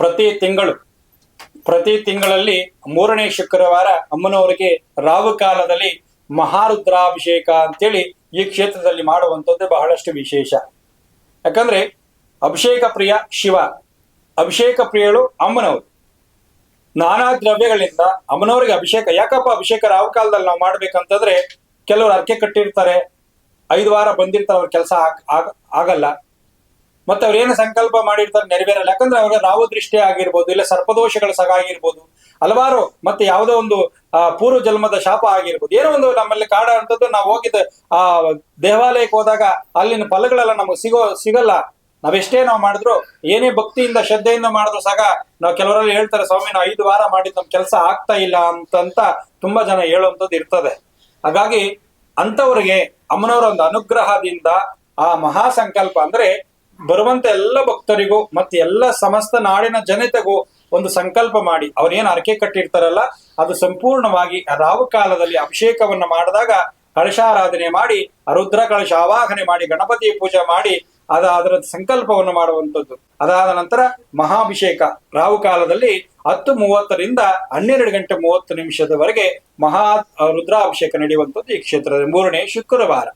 ಪ್ರತಿ ತಿಂಗಳು, ಪ್ರತಿ ತಿಂಗಳಲ್ಲಿ ಮೂರನೇ ಶುಕ್ರವಾರ ಅಮ್ಮನವರಿಗೆ ರಾವು ಕಾಲದಲ್ಲಿ ಮಹಾರುದ್ರಾಭಿಷೇಕ ಅಂತೇಳಿ ಈ ಕ್ಷೇತ್ರದಲ್ಲಿ ಮಾಡುವಂಥದ್ದು ಬಹಳಷ್ಟು ವಿಶೇಷ. ಯಾಕಂದ್ರೆ ಅಭಿಷೇಕ ಪ್ರಿಯ ಶಿವ, ಅಭಿಷೇಕ ಪ್ರಿಯಳು ಅಮ್ಮನವರು. ನಾನಾ ದ್ರವ್ಯಗಳಿಂದ ಅಮ್ಮನವರಿಗೆ ಅಭಿಷೇಕ, ಯಾಕಪ್ಪ ಅಭಿಷೇಕ ರಾವು ಕಾಲದಲ್ಲಿ ನಾವು ಮಾಡ್ಬೇಕಂತಂದ್ರೆ ಕೆಲವರು ಅರ್ಕೆ ಕಟ್ಟಿರ್ತಾರೆ, ಐದು ವಾರ ಬಂದಿರ್ತಾರೆ ಅವ್ರ ಕೆಲಸ ಆಗಲ್ಲ. ಮತ್ತೆ ಅವ್ರು ಏನು ಸಂಕಲ್ಪ ಮಾಡಿರ್ತಾರೆ ನೆರವೇರಲ್ಲ. ಯಾಕಂದ್ರೆ ಅವ್ರ ರಾವು ದೃಷ್ಟಿ ಆಗಿರ್ಬೋದು, ಇಲ್ಲ ಸರ್ಪದೋಷಗಳ ಸಗ ಆಗಿರ್ಬೋದು, ಹಲವಾರು ಮತ್ತೆ ಯಾವುದೋ ಒಂದು, ಆ, ಪೂರ್ವ ಜನ್ಮದ ಶಾಪ ಆಗಿರ್ಬೋದು. ಏನೋ ಒಂದು ನಮ್ಮಲ್ಲಿ ಕಾಡ ಅಂತದ್ದು ನಾವು ಹೋಗಿದ್ದ, ಆ, ದೇವಾಲಯಕ್ಕೆ ಹೋದಾಗ ಅಲ್ಲಿನ ಫಲಗಳೆಲ್ಲ ನಮಗೆ ಸಿಗೋ, ಸಿಗಲ್ಲ. ನಾವೆಷ್ಟೇ ನಾವು ಮಾಡಿದ್ರು, ಏನೇ ಭಕ್ತಿಯಿಂದ, ಶ್ರದ್ಧೆಯಿಂದ ಮಾಡಿದ್ರು ಸಹ ನಾವು ಕೆಲವರಲ್ಲಿ ಹೇಳ್ತಾರೆ, ಸ್ವಾಮಿ, ನಾವು ಐದು ವಾರ ಮಾಡಿದ್ ನಮ್ ಕೆಲಸ ಆಗ್ತಾ ಇಲ್ಲ ಅಂತಂತ ತುಂಬಾ ಜನ ಹೇಳುವಂಥದ್ದು ಇರ್ತದೆ. ಹಾಗಾಗಿ ಅಂತವರಿಗೆ ಅಮ್ಮನವರ ಒಂದು ಅನುಗ್ರಹದಿಂದ ಆ ಮಹಾ ಸಂಕಲ್ಪ ಅಂದ್ರೆ ಬರುವಂತ ಎಲ್ಲ ಭಕ್ತರಿಗೂ ಮತ್ತೆ ಎಲ್ಲ ಸಮಸ್ತ ನಾಡಿನ ಜನತೆಗೂ ಒಂದು ಸಂಕಲ್ಪ ಮಾಡಿ. ಅವರೇನು ಅರಕೆ ಕಟ್ಟಿರ್ತಾರಲ್ಲ, ಅದು ಸಂಪೂರ್ಣವಾಗಿ ರಾವು ಕಾಲದಲ್ಲಿ ಅಭಿಷೇಕವನ್ನು ಮಾಡಿದಾಗ ಕಳಶಾರಾಧನೆ ಮಾಡಿ, ರುದ್ರ ಕಳಶ ಆವಾಹನೆ ಮಾಡಿ, ಗಣಪತಿ ಪೂಜೆ ಮಾಡಿ, ಅದ ಅದರ ಸಂಕಲ್ಪವನ್ನು ಮಾಡುವಂಥದ್ದು. ಅದಾದ ನಂತರ ಮಹಾಭಿಷೇಕ. ರಾವು ಕಾಲದಲ್ಲಿ ಹತ್ತು ಮೂವತ್ತರಿಂದ ಹನ್ನೆರಡು ಗಂಟೆ ಮೂವತ್ತು ನಿಮಿಷದವರೆಗೆ ಮಹಾ ರುದ್ರಾಭಿಷೇಕ ನಡೆಯುವಂಥದ್ದು ಈ ಕ್ಷೇತ್ರದ ಮೂರನೇ ಶುಕ್ರವಾರ.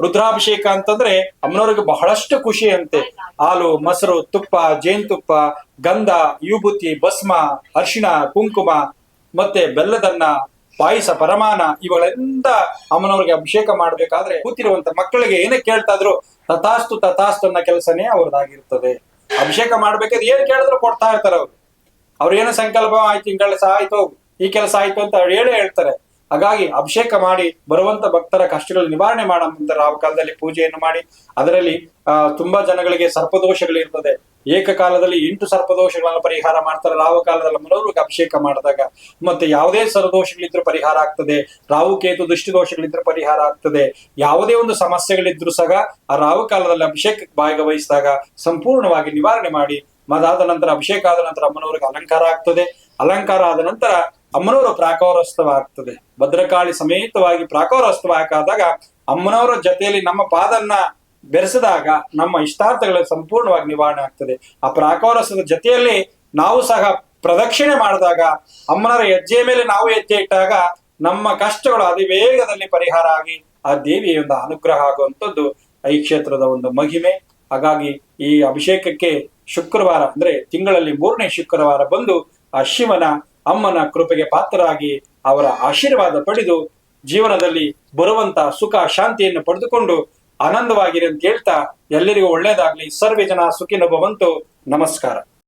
ರುದ್ರಾಭಿಷೇಕ ಅಂತಂದ್ರೆ ಅಮ್ಮನವ್ರಿಗೆ ಬಹಳಷ್ಟು ಖುಷಿ ಅಂತೆ ಹಾಲು, ಮೊಸರು, ತುಪ್ಪ, ಜೇನುತುಪ್ಪ, ಗಂಧ ಯೂಬುತಿ ಭಸ್ಮ, ಅರ್ಶಿಣ, ಕುಂಕುಮ, ಮತ್ತೆ ಬೆಲ್ಲದನ್ನ, ಪಾಯಸ ಪರಮಾನ ಇವುಗಳಿಂದ ಅಮ್ಮನವ್ರಿಗೆ ಅಭಿಷೇಕ ಮಾಡ್ಬೇಕಾದ್ರೆ ಕೂತಿರುವಂತ ಮಕ್ಕಳಿಗೆ ಏನಕ್ಕೆ ಕೇಳ್ತಾ ಇದ್ರು ತಥಾಸ್ತು ತಥಾಸ್ತು ಅನ್ನೋ ಕೆಲಸನೇ ಅವ್ರದ್ದಾಗಿರ್ತದೆ. ಅಭಿಷೇಕ ಮಾಡ್ಬೇಕಾದ್ರೆ ಏನ್ ಕೇಳಿದ್ರು ಕೊಡ್ತಾ ಇರ್ತಾರೆ ಅವ್ರು. ಅವ್ರ ಏನೋ ಸಂಕಲ್ಪ, ಆಯ್ತು, ಈ ಕೆಲಸ ಆಯ್ತು ಈ ಕೆಲಸ ಆಯ್ತು ಅಂತ ಅವ್ರು ಹೇಳೇ ಹೇಳ್ತಾರೆ. ಹಾಗಾಗಿ ಅಭಿಷೇಕ ಮಾಡಿ ಬರುವಂತ ಭಕ್ತರ ಕಷ್ಟಗಳು ನಿವಾರಣೆ ಮಾಡುವಂತ ಆ ಕಾಲದಲ್ಲಿ ಪೂಜೆಯನ್ನು ಮಾಡಿ, ಅದರಲ್ಲಿ ತುಂಬಾ ಜನಗಳಿಗೆ ಸರ್ಪದೋಷಗಳು ಇರ್ತದೆ. ಏಕಕಾಲದಲ್ಲಿ ಎಂಟು ಸರ್ಪದೋಷಗಳನ್ನು ಪರಿಹಾರ ಮಾಡ್ತಾರೆ. ರಾಹು ಕಾಲದಲ್ಲಿ ಮನೋರಿಗೆ ಅಭಿಷೇಕ ಮಾಡಿದಾಗ ಮತ್ತೆ ಯಾವುದೇ ಸರ್ದೋಷಗಳಿದ್ರು ಪರಿಹಾರ ಆಗ್ತದೆ. ರಾವು ಕೇತು ದೃಷ್ಟಿ ದೋಷಗಳಿದ್ರು ಪರಿಹಾರ ಆಗ್ತದೆ. ಯಾವುದೇ ಒಂದು ಸಮಸ್ಯೆಗಳಿದ್ರು ಸಹ ಆ ರಾವು ಕಾಲದಲ್ಲಿ ಅಭಿಷೇಕ ಭಾಗವಹಿಸಿದಾಗ ಸಂಪೂರ್ಣವಾಗಿ ನಿವಾರಣೆ ಮಾಡಿ ಮದಾದ ನಂತರ ಅಭಿಷೇಕ ಆದ ನಂತರ ಅಮ್ಮನವ್ರಿಗೆ ಅಲಂಕಾರ ಆಗ್ತದೆ. ಅಲಂಕಾರ ಆದ ನಂತರ ಅಮ್ಮನವರ ಪ್ರಾಕಾರೋತ್ಸವ ಆಗ್ತದೆ ಭದ್ರಕಾಳಿ ಸಮೇತವಾಗಿ ಪ್ರಾಕಾರೋತ್ಸವ ಹಾಕಾದಾಗ ಅಮ್ಮನವರ ಜೊತೆಯಲ್ಲಿ ನಮ್ಮ ಪಾದನ್ನ ಬೆರೆಸಿದಾಗ ನಮ್ಮ ಇಷ್ಟಾರ್ಥಗಳ ಸಂಪೂರ್ಣವಾಗಿ ನಿವಾರಣೆ ಆಗ್ತದೆ. ಆ ಪ್ರಾಕಾರೋತ್ಸವದ ಜೊತೆಯಲ್ಲಿ ನಾವು ಸಹ ಪ್ರದಕ್ಷಿಣೆ ಮಾಡಿದಾಗ, ಅಮ್ಮನವರ ಹೆಜ್ಜೆಯ ಮೇಲೆ ನಾವು ಹೆಜ್ಜೆ ಇಟ್ಟಾಗ ನಮ್ಮ ಕಷ್ಟಗಳು ಅತಿ ವೇಗದಲ್ಲಿ ಪರಿಹಾರ ಆಗಿ ಆ ದೇವಿಯ ಒಂದು ಅನುಗ್ರಹ ಆಗುವಂಥದ್ದು ಈ ಕ್ಷೇತ್ರದ ಒಂದು ಮಹಿಮೆ. ಹಾಗಾಗಿ ಈ ಅಭಿಷೇಕಕ್ಕೆ ಶುಕ್ರವಾರ ಅಂದ್ರೆ ತಿಂಗಳಲ್ಲಿ ಮೂರನೇ ಶುಕ್ರವಾರ ಬಂದು ಆ ಶಿವನ ಅಮ್ಮನ ಕೃಪೆಗೆ ಪಾತ್ರರಾಗಿ ಅವರ ಆಶೀರ್ವಾದ ಪಡೆದು ಜೀವನದಲ್ಲಿ ಬರುವಂತ ಸುಖ ಶಾಂತಿಯನ್ನು ಪಡೆದುಕೊಂಡು ಆನಂದವಾಗಿರಿ ಅಂತ ಹೇಳ್ತಾ ಎಲ್ಲರಿಗೂ ಒಳ್ಳೇದಾಗ್ಲಿ ಸರ್ವೇ ಜನ ಸುಖಿನ ಭವಂತು ನಮಸ್ಕಾರ.